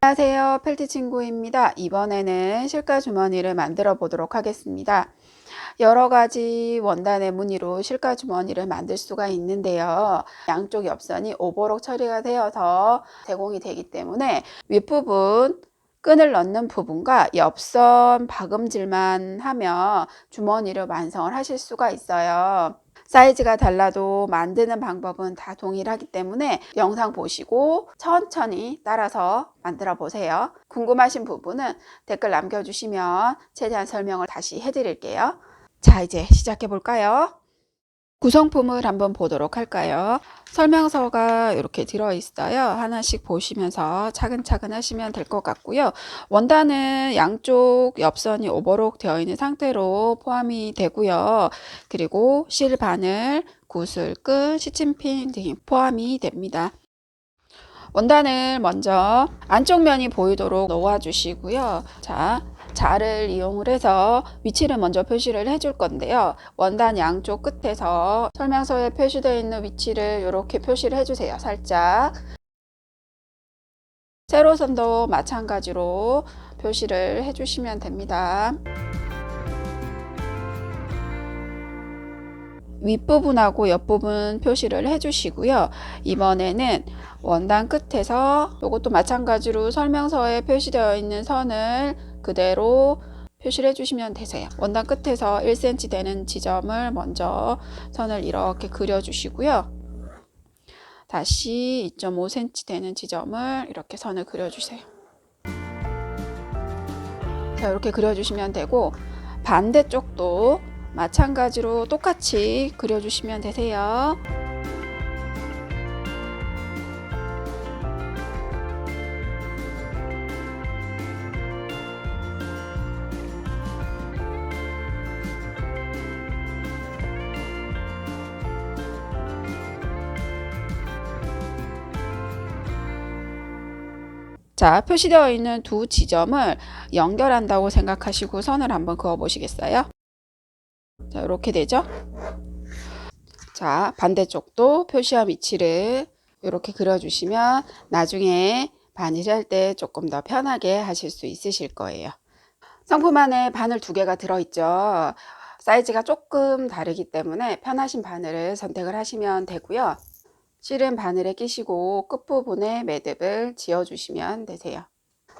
안녕하세요. 펠트 친구입니다. 이번에는 실가 주머니를 만들어 보도록 하겠습니다. 여러 가지 원단의 무늬로 실가 주머니를 만들 수가 있는데요. 양쪽 옆선이 오버록 처리가 되어서 제공이 되기 때문에 윗부분 끈을 넣는 부분과 옆선 박음질만 하면 주머니를 완성을 하실 수가 있어요 사이즈가 달라도 만드는 방법은 다 동일하기 때문에 영상 보시고 천천히 따라서 만들어 보세요. 궁금하신 부분은 댓글 남겨주시면 최대한 설명을 다시 해드릴게요. 자, 이제 시작해 볼까요? 구성품을 한번 보도록 할까요? 설명서가 이렇게 들어있어요. 하나씩 보시면서 차근차근 하시면 될 것 같고요. 원단은 양쪽 옆선이 오버록 되어 있는 상태로 포함이 되고요. 그리고 실 바늘, 구슬 끈, 시침핀 등이 포함이 됩니다. 원단을 먼저 안쪽 면이 보이도록 놓아 주시고요. 자, 자를 이용을 해서 위치를 먼저 표시를 해줄 건데요. 원단 양쪽 끝에서 설명서에 표시되어 있는 위치를 이렇게 표시를 해주세요. 살짝. 세로선도 마찬가지로 표시를 해주시면 됩니다. 윗부분하고 옆부분 표시를 해주시고요. 이번에는 원단 끝에서 이것도 마찬가지로 설명서에 표시되어 있는 선을 그대로 표시를 해주시면 되세요. 원단 끝에서 1cm 되는 지점을 먼저 선을 이렇게 그려주시고요. 다시 2.5cm 되는 지점을 이렇게 선을 그려주세요. 자, 이렇게 그려주시면 되고 반대쪽도 마찬가지로 똑같이 그려주시면 되세요. 자, 표시되어 있는 두 지점을 연결한다고 생각하시고 선을 한번 그어 보시겠어요? 자, 이렇게 되죠? 자, 반대쪽도 표시한 위치를 이렇게 그려주시면 나중에 바느질 할때 조금 더 편하게 하실 수 있으실 거예요. 상품 안에 바늘 두 개가 들어있죠. 사이즈가 조금 다르기 때문에 편하신 바늘을 선택을 하시면 되고요. 실은 바늘에 끼시고 끝부분에 매듭을 지어주시면 되세요.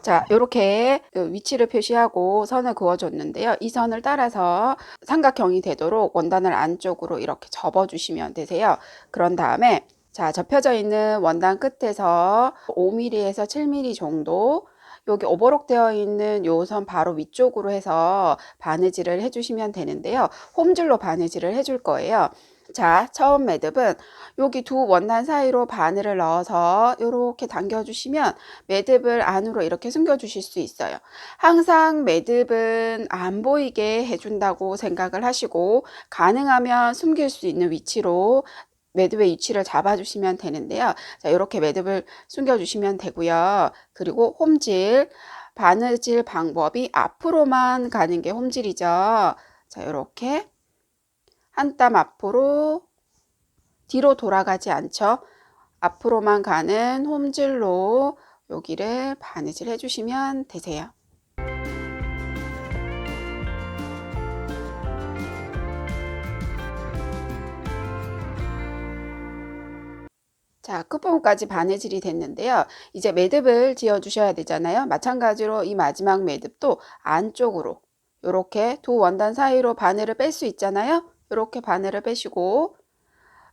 자, 이렇게 위치를 표시하고 선을 그어줬는데요. 이 선을 따라서 삼각형이 되도록 원단을 안쪽으로 이렇게 접어주시면 되세요. 그런 다음에 자, 접혀져 있는 원단 끝에서 5mm에서 7mm 정도 여기 오버록 되어 있는 요 선 바로 위쪽으로 해서 바느질을 해주시면 되는데요. 홈줄로 바느질을 해줄 거예요. 자, 처음 매듭은 여기 두 원단 사이로 바늘을 넣어서 이렇게 당겨주시면 매듭을 안으로 이렇게 숨겨주실 수 있어요. 항상 매듭은 안 보이게 해준다고 생각을 하시고 가능하면 숨길 수 있는 위치로 매듭의 위치를 잡아주시면 되는데요. 자, 이렇게 매듭을 숨겨주시면 되고요. 그리고 홈질, 바느질 방법이 앞으로만 가는 게 홈질이죠. 자, 이렇게 한 땀 앞으로 뒤로 돌아가지 않죠. 앞으로만 가는 홈질로 여기를 바느질 해주시면 되세요. 자, 끝부분까지 바느질이 됐는데요. 이제 매듭을 지어 주셔야 되잖아요. 마찬가지로 이 마지막 매듭도 안쪽으로 이렇게 두 원단 사이로 바늘을 뺄 수 있잖아요. 이렇게 바늘을 빼시고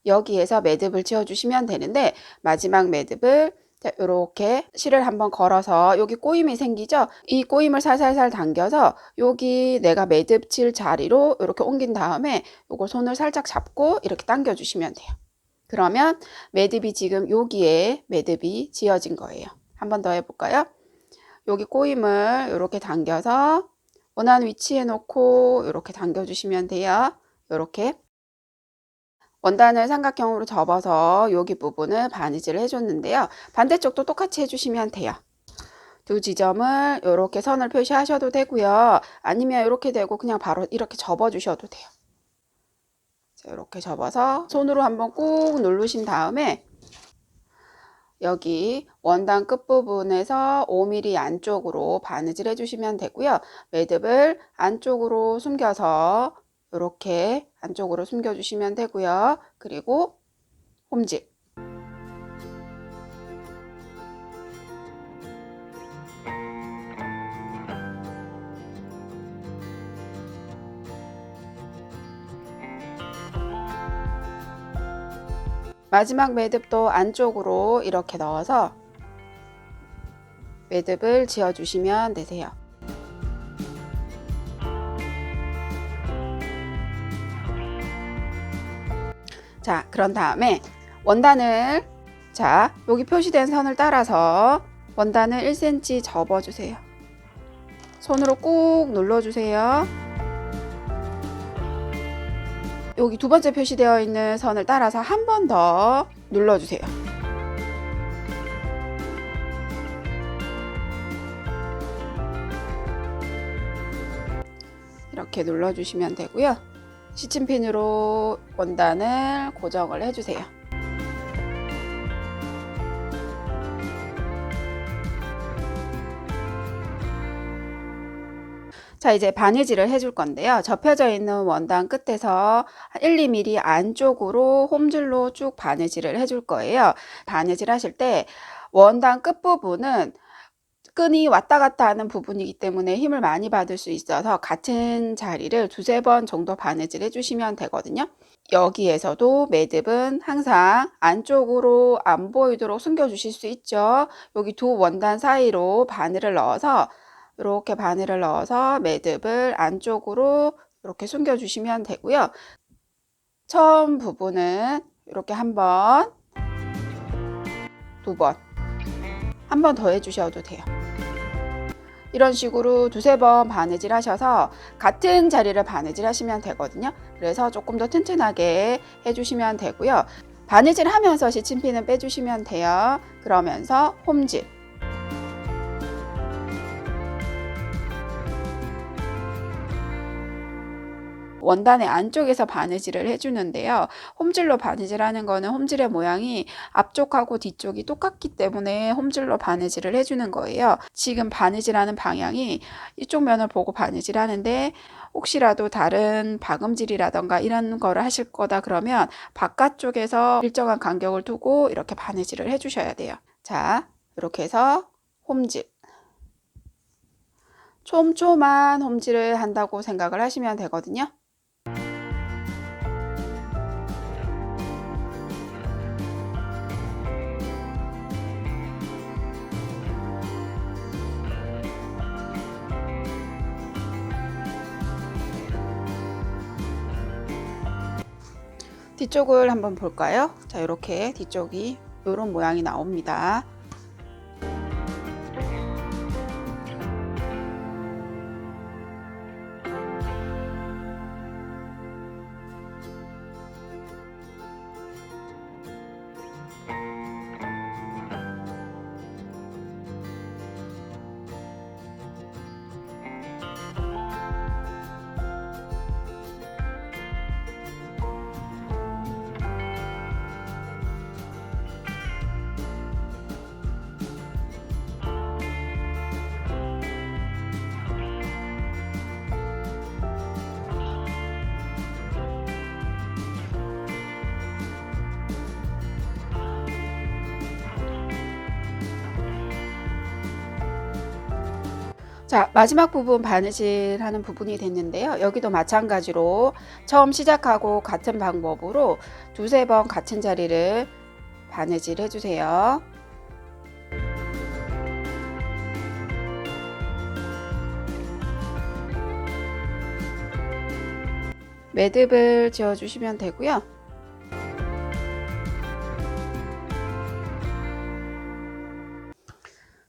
여기에서 매듭을 지어 주시면 되는데 마지막 매듭을 이렇게 실을 한번 걸어서 여기 꼬임이 생기죠? 이 꼬임을 살살살 당겨서 여기 내가 매듭 칠 자리로 이렇게 옮긴 다음에 이걸 손을 살짝 잡고 이렇게 당겨 주시면 돼요. 그러면 매듭이 지금 여기에 매듭이 지어진 거예요. 한 번 더 해볼까요? 여기 꼬임을 이렇게 당겨서 원하는 위치에 놓고 이렇게 당겨주시면 돼요. 이렇게 원단을 삼각형으로 접어서 여기 부분을 바느질을 해줬는데요. 반대쪽도 똑같이 해주시면 돼요. 두 지점을 이렇게 선을 표시하셔도 되고요. 아니면 이렇게 되고 그냥 바로 이렇게 접어주셔도 돼요. 이렇게 접어서 손으로 한번 꾹 누르신 다음에 여기 원단 끝부분에서 5mm 안쪽으로 바느질 해주시면 되고요. 매듭을 안쪽으로 숨겨서 이렇게 안쪽으로 숨겨주시면 되고요. 그리고 홈질. 마지막 매듭도 안쪽으로 이렇게 넣어서 매듭을 지어주시면 되세요. 그런 다음에 원단을 자, 여기 표시된 선을 따라서 원단을 1cm 접어주세요. 손으로 꾹 눌러주세요. 여기 두 번째 표시되어 있는 선을 따라서 한 번 더 눌러주세요. 이렇게 눌러주시면 되고요. 시침핀으로 원단을 고정을 해주세요. 자, 이제 바느질을 해줄 건데요. 접혀져 있는 원단 끝에서 1, 2mm 안쪽으로 홈줄로 쭉 바느질을 해줄 거예요. 바느질 하실 때 원단 끝부분은 끈이 왔다 갔다 하는 부분이기 때문에 힘을 많이 받을 수 있어서 같은 자리를 두세 번 정도 바느질 해주시면 되거든요. 여기에서도 매듭은 항상 안쪽으로 안 보이도록 숨겨주실 수 있죠. 여기 두 원단 사이로 바늘을 넣어서 이렇게 바늘을 넣어서 매듭을 안쪽으로 이렇게 숨겨 주시면 되고요. 처음 부분은 이렇게 한 번, 두 번, 한 번 더 해주셔도 돼요. 이런 식으로 두세 번 바느질 하셔서 같은 자리를 바느질 하시면 되거든요. 그래서 조금 더 튼튼하게 해주시면 되고요. 바느질 하면서 시침핀은 빼주시면 돼요. 그러면서 홈질. 원단의 안쪽에서 바느질을 해주는데요. 홈질로 바느질하는 거는 홈질의 모양이 앞쪽하고 뒤쪽이 똑같기 때문에 홈질로 바느질을 해주는 거예요. 지금 바느질하는 방향이 이쪽 면을 보고 바느질하는데 혹시라도 다른 박음질이라던가 이런 거를 하실 거다 그러면 바깥쪽에서 일정한 간격을 두고 이렇게 바느질을 해주셔야 돼요. 자, 이렇게 해서 홈질. 촘촘한 홈질을 한다고 생각을 하시면 되거든요. 뒤쪽을 한번 볼까요? 자, 이렇게 뒤쪽이 이런 모양이 나옵니다. 자, 마지막 부분 바느질 하는 부분이 됐는데요. 여기도 마찬가지로 처음 시작하고 같은 방법으로 두세 번 같은 자리를 바느질 해주세요. 매듭을 지어 주시면 되고요.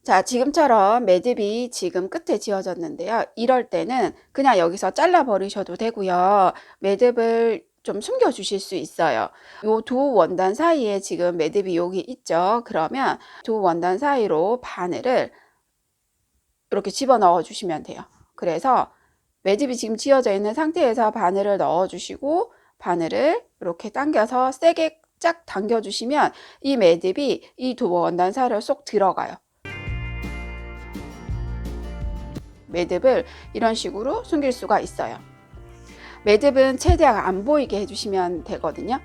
자, 지금처럼 매듭이 지금 끝에 지어졌는데요. 이럴 때는 그냥 여기서 잘라 버리셔도 되고요. 매듭을 좀 숨겨 주실 수 있어요. 요 두 원단 사이에 지금 매듭이 여기 있죠. 그러면 두 원단 사이로 바늘을 이렇게 집어 넣어 주시면 돼요. 그래서 매듭이 지금 지어져 있는 상태에서 바늘을 넣어 주시고 바늘을 이렇게 당겨서 세게 살짝 당겨 주시면 이 매듭이 이 두 원단 사이로 쏙 들어가요. 매듭을 이런 식으로 숨길 수가 있어요. 매듭은 최대한 안 보이게 해주시면 되거든요.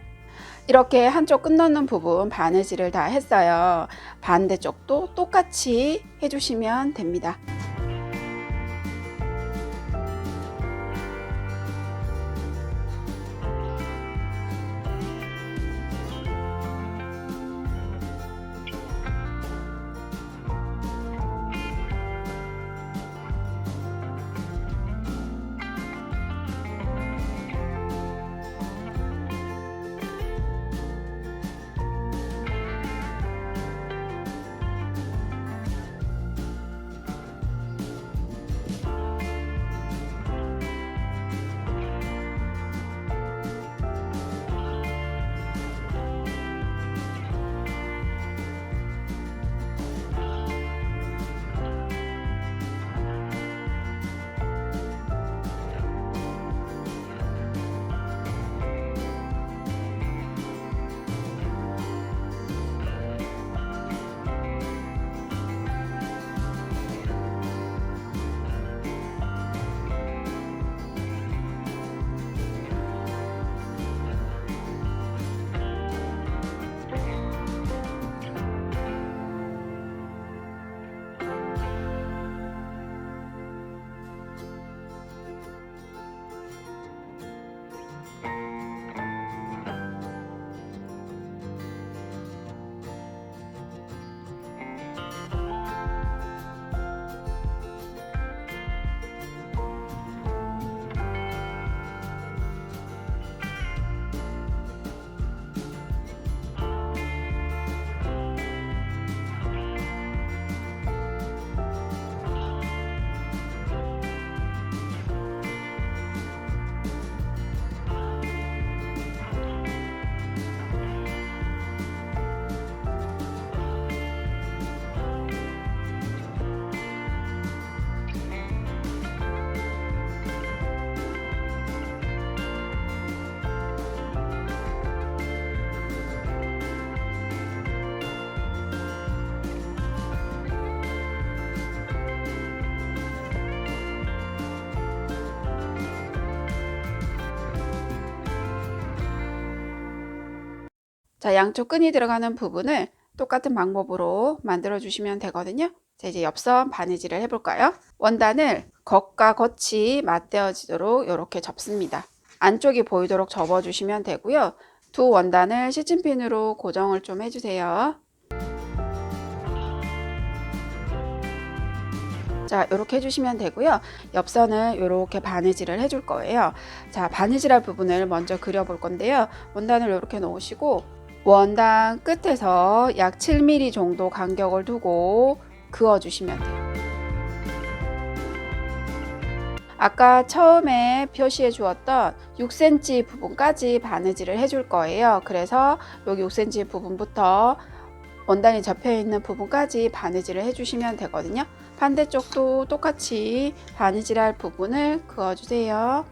이렇게 한쪽 끝넣는 부분 바느질을 다 했어요. 반대쪽도 똑같이 해주시면 됩니다. 자, 양쪽 끈이 들어가는 부분을 똑같은 방법으로 만들어 주시면 되거든요. 자, 이제 옆선 바느질을 해볼까요? 원단을 겉과 겉이 맞대어지도록 이렇게 접습니다. 안쪽이 보이도록 접어주시면 되고요. 두 원단을 시침핀으로 고정을 좀 해주세요. 자, 이렇게 해주시면 되고요. 옆선을 이렇게 바느질을 해줄 거예요. 자, 바느질할 부분을 먼저 그려볼 건데요. 원단을 이렇게 놓으시고 원단 끝에서 약 7mm 정도 간격을 두고 그어주시면 돼요. 아까 처음에 표시해 주었던 6cm 부분까지 바느질을 해줄 거예요. 그래서 여기 6cm 부분부터 원단이 접혀 있는 부분까지 바느질을 해주시면 되거든요. 반대쪽도 똑같이 바느질할 부분을 그어주세요.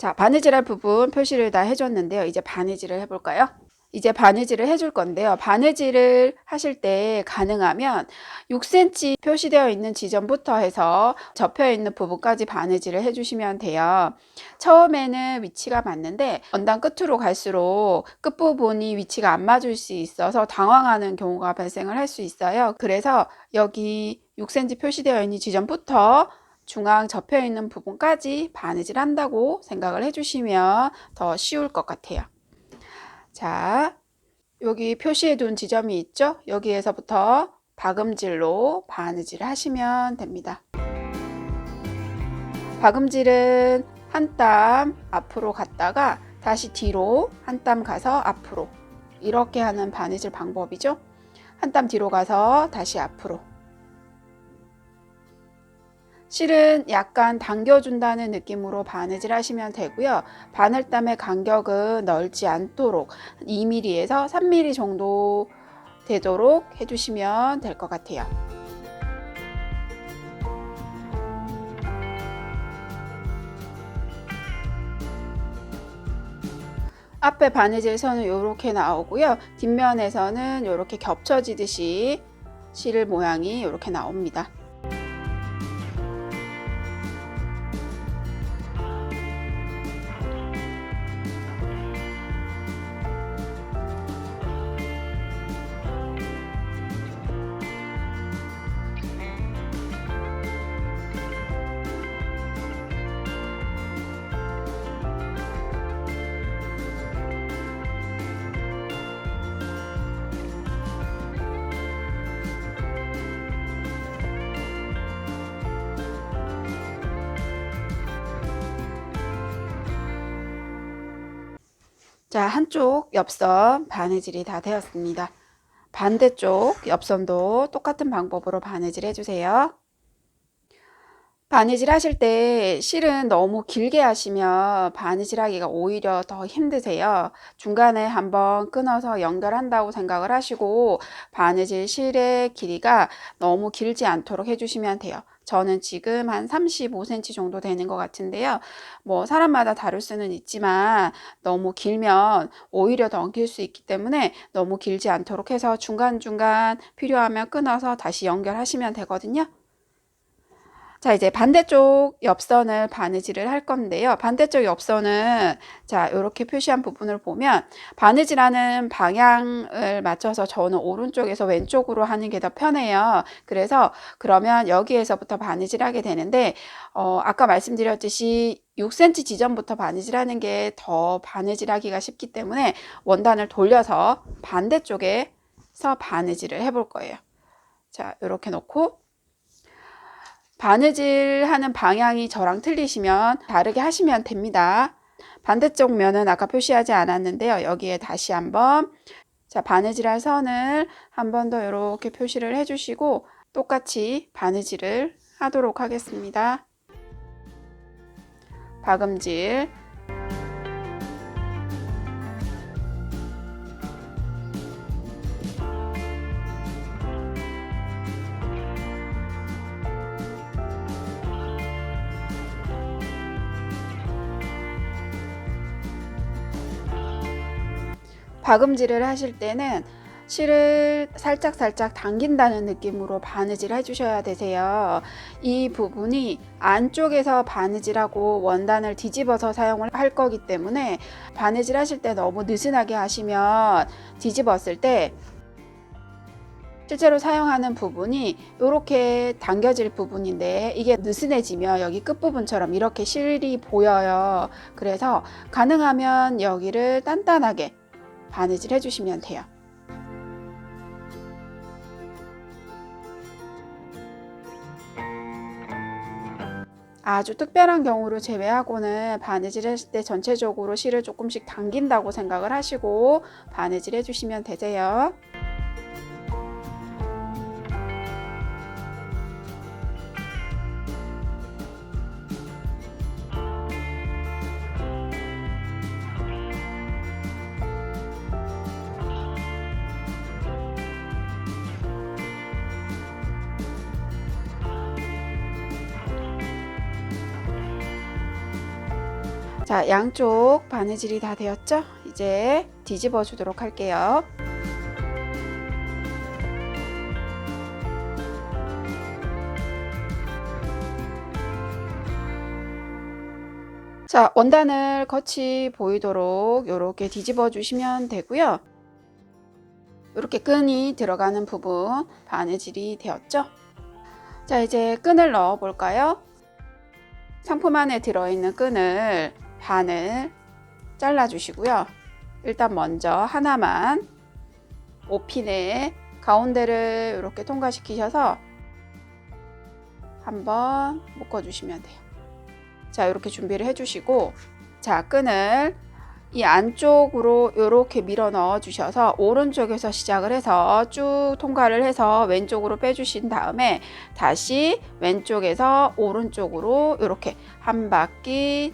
자, 바느질할 부분 표시를 다 해줬는데요. 이제 바느질을 해볼까요? 이제 바느질을 해줄 건데요. 바느질을 하실 때 가능하면 6cm 표시되어 있는 지점부터 해서 접혀 있는 부분까지 바느질을 해주시면 돼요. 처음에는 위치가 맞는데 원단 끝으로 갈수록 끝부분이 위치가 안 맞을 수 있어서 당황하는 경우가 발생을 할 수 있어요. 그래서 여기 6cm 표시되어 있는 지점부터 중앙 접혀 있는 부분까지 바느질 한다고 생각을 해주시면 더 쉬울 것 같아요. 자, 여기 표시해 둔 지점이 있죠? 여기에서부터 박음질로 바느질 하시면 됩니다. 박음질은 한 땀 앞으로 갔다가 다시 뒤로 한 땀 가서 앞으로 이렇게 하는 바느질 방법이죠. 한 땀 뒤로 가서 다시 앞으로 실은 약간 당겨준다는 느낌으로 바느질 하시면 되고요. 바늘땀의 간격은 넓지 않도록 2mm에서 3mm 정도 되도록 해주시면 될 것 같아요. 앞에 바느질 선은 이렇게 나오고요. 뒷면에서는 이렇게 겹쳐지듯이 실 모양이 이렇게 나옵니다. 자, 한쪽 옆선 바느질이 다 되었습니다. 반대쪽 옆선도 똑같은 방법으로 바느질 해주세요. 바느질 하실 때 실은 너무 길게 하시면 바느질 하기가 오히려 더 힘드세요. 중간에 한번 끊어서 연결한다고 생각을 하시고 바느질 실의 길이가 너무 길지 않도록 해주시면 돼요. 저는 지금 한 35cm 정도 되는 것 같은데요. 뭐 사람마다 다를 수는 있지만 너무 길면 오히려 더 엉킬 수 있기 때문에 너무 길지 않도록 해서 중간중간 필요하면 끊어서 다시 연결하시면 되거든요. 자, 이제 반대쪽 옆선을 바느질을 할 건데요. 반대쪽 옆선은 자, 이렇게 표시한 부분을 보면 바느질하는 방향을 맞춰서 저는 오른쪽에서 왼쪽으로 하는 게 더 편해요. 그래서 그러면 여기에서부터 바느질 하게 되는데 어, 아까 말씀드렸듯이 6cm 지점부터 바느질하는 게 더 바느질하기가 쉽기 때문에 원단을 돌려서 반대쪽에서 바느질을 해볼 거예요. 자, 이렇게 놓고 바느질 하는 방향이 저랑 틀리시면 다르게 하시면 됩니다. 반대쪽 면은 아까 표시하지 않았는데요. 여기에 다시 한번 자 바느질할 선을 한 번 더 이렇게 표시를 해주시고 똑같이 바느질을 하도록 하겠습니다. 박음질 박음질을 하실 때는 실을 살짝 살짝 당긴다는 느낌으로 바느질 해주셔야 되세요. 이 부분이 안쪽에서 바느질하고 원단을 뒤집어서 사용을 할 거기 때문에 바느질 하실 때 너무 느슨하게 하시면 뒤집었을 때 실제로 사용하는 부분이 이렇게 당겨질 부분인데 이게 느슨해지면 여기 끝부분처럼 이렇게 실이 보여요. 그래서 가능하면 여기를 단단하게 바느질 해주시면 돼요. 아주 특별한 경우를 제외하고는 바느질 했을 때 전체적으로 실을 조금씩 당긴다고 생각을 하시고 바느질 해주시면 되세요. 자, 양쪽 바느질이 다 되었죠? 이제 뒤집어 주도록 할게요. 자, 원단을 겉이 보이도록 이렇게 뒤집어 주시면 되고요. 이렇게 끈이 들어가는 부분 바느질이 되었죠? 자, 이제 끈을 넣어 볼까요? 상품 안에 들어있는 끈을 반을 잘라 주시고요. 일단 먼저 하나만 오핀의 가운데를 이렇게 통과시키셔서 한번 묶어 주시면 돼요. 자, 이렇게 준비를 해 주시고 자, 끈을 이 안쪽으로 이렇게 밀어 넣어 주셔서 오른쪽에서 시작을 해서 쭉 통과를 해서 왼쪽으로 빼주신 다음에 다시 왼쪽에서 오른쪽으로 이렇게 한 바퀴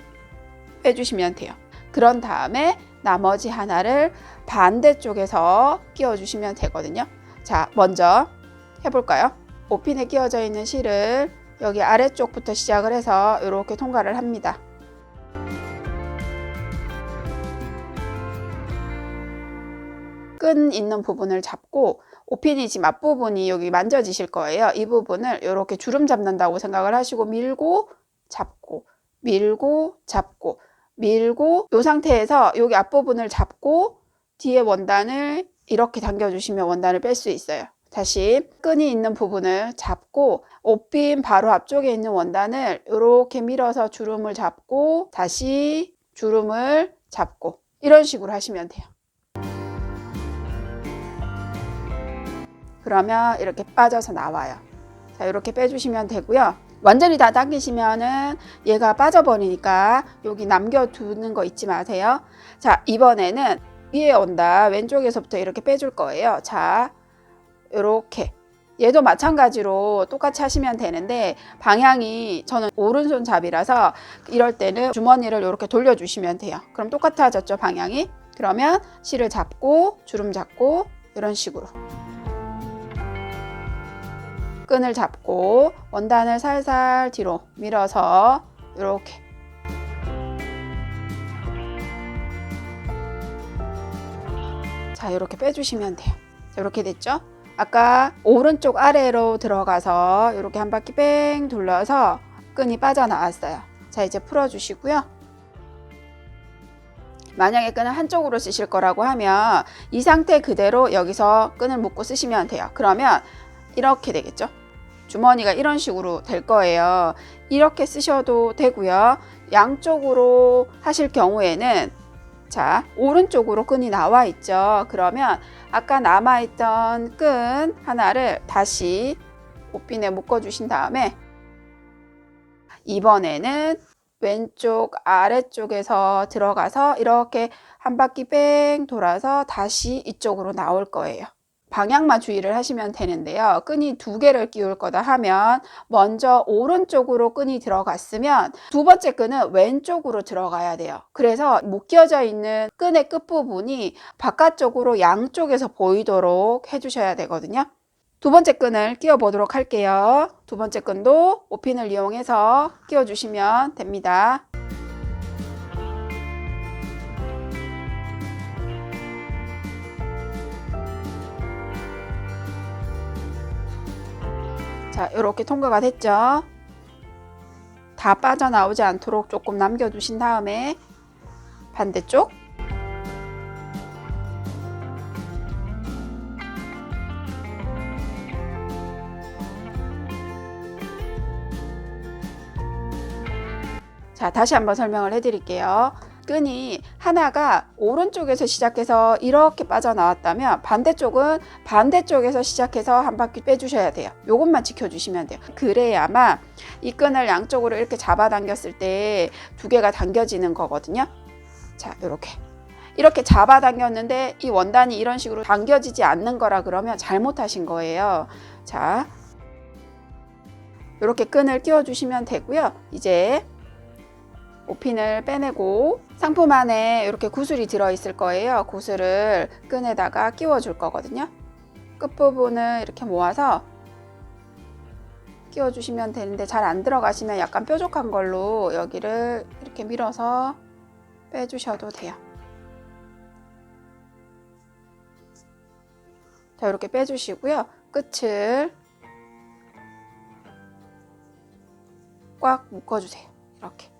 빼주시면 돼요. 그런 다음에 나머지 하나를 반대쪽에서 끼워주시면 되거든요. 자, 먼저 해볼까요? 오핀에 끼워져 있는 실을 여기 아래쪽부터 시작을 해서 이렇게 통과를 합니다. 끈 있는 부분을 잡고 오핀이 지금 앞부분이 여기 만져지실 거예요. 이 부분을 이렇게 주름 잡는다고 생각을 하시고 밀고 잡고 밀고 잡고 밀고 이 상태에서 여기 앞부분을 잡고 뒤에 원단을 이렇게 당겨주시면 원단을 뺄 수 있어요. 다시 끈이 있는 부분을 잡고 옷핀 바로 앞쪽에 있는 원단을 이렇게 밀어서 주름을 잡고 다시 주름을 잡고 이런 식으로 하시면 돼요. 그러면 이렇게 빠져서 나와요. 자, 이렇게 빼주시면 되고요. 완전히 다 당기시면은 얘가 빠져버리니까 여기 남겨두는 거 잊지 마세요. 자, 이번에는 위에 온다. 왼쪽에서부터 이렇게 빼줄 거예요. 자, 이렇게. 얘도 마찬가지로 똑같이 하시면 되는데 방향이 저는 오른손 잡이라서 이럴 때는 주머니를 이렇게 돌려주시면 돼요. 그럼 똑같아졌죠 방향이? 그러면 실을 잡고 주름 잡고 이런 식으로 끈을 잡고 원단을 살살 뒤로 밀어서 이렇게 자 이렇게 빼주시면 돼요. 자, 이렇게 됐죠? 아까 오른쪽 아래로 들어가서 이렇게 한 바퀴 뺑 둘러서 끈이 빠져나왔어요. 자 이제 풀어주시고요. 만약에 끈을 한쪽으로 쓰실 거라고 하면 이 상태 그대로 여기서 끈을 묶고 쓰시면 돼요. 그러면 이렇게 되겠죠. 주머니가 이런 식으로 될 거예요. 이렇게 쓰셔도 되고요. 양쪽으로 하실 경우에는 자, 오른쪽으로 끈이 나와 있죠. 그러면 아까 남아있던 끈 하나를 다시 옷핀에 묶어주신 다음에 이번에는 왼쪽 아래쪽에서 들어가서 이렇게 한 바퀴 뺑 돌아서 다시 이쪽으로 나올 거예요. 방향만 주의를 하시면 되는데요. 끈이 두 개를 끼울 거다 하면 먼저 오른쪽으로 끈이 들어갔으면 두 번째 끈은 왼쪽으로 들어가야 돼요. 그래서 묶여져 있는 끈의 끝부분이 바깥쪽으로 양쪽에서 보이도록 해주셔야 되거든요. 두 번째 끈을 끼워 보도록 할게요. 두 번째 끈도 오핀을 이용해서 끼워 주시면 됩니다. 자, 이렇게 통과가 됐죠? 다 빠져나오지 않도록 조금 남겨두신 다음에 반대쪽 자, 다시 한번 설명을 해드릴게요. 끈이 하나가 오른쪽에서 시작해서 이렇게 빠져나왔다면 반대쪽은 반대쪽에서 시작해서 한 바퀴 빼주셔야 돼요. 요것만 지켜주시면 돼요. 그래야만 이 끈을 양쪽으로 이렇게 잡아당겼을 때 두 개가 당겨지는 거거든요. 자, 이렇게. 이렇게 잡아당겼는데 이 원단이 이런 식으로 당겨지지 않는 거라 그러면 잘못하신 거예요. 자, 이렇게 끈을 끼워주시면 되고요. 이제 오핀을 빼내고 상품 안에 이렇게 구슬이 들어있을 거예요. 구슬을 끈에다가 끼워줄 거거든요. 끝부분을 이렇게 모아서 끼워주시면 되는데 잘 안 들어가시면 약간 뾰족한 걸로 여기를 이렇게 밀어서 빼주셔도 돼요. 자 이렇게 빼주시고요. 끝을 꽉 묶어주세요. 이렇게.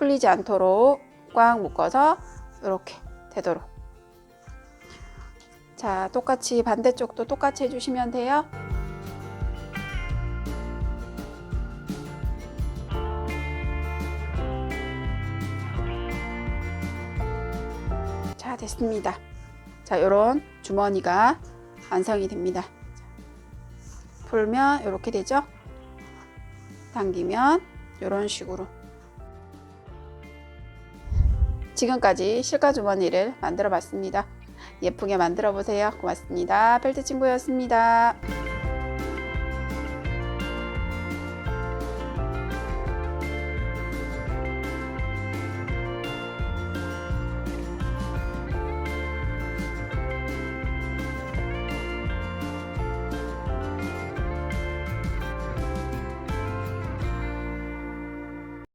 풀리지 않도록 꽉 묶어서 이렇게 되도록. 자 똑같이 반대쪽도 똑같이 해주시면 돼요. 자 됐습니다. 자 이런 주머니가 완성이 됩니다. 풀면 이렇게 되죠? 당기면 이런 식으로 지금까지 실가 주머니를 만들어 봤습니다. 예쁘게 만들어 보세요. 고맙습니다. 벨트 친구였습니다.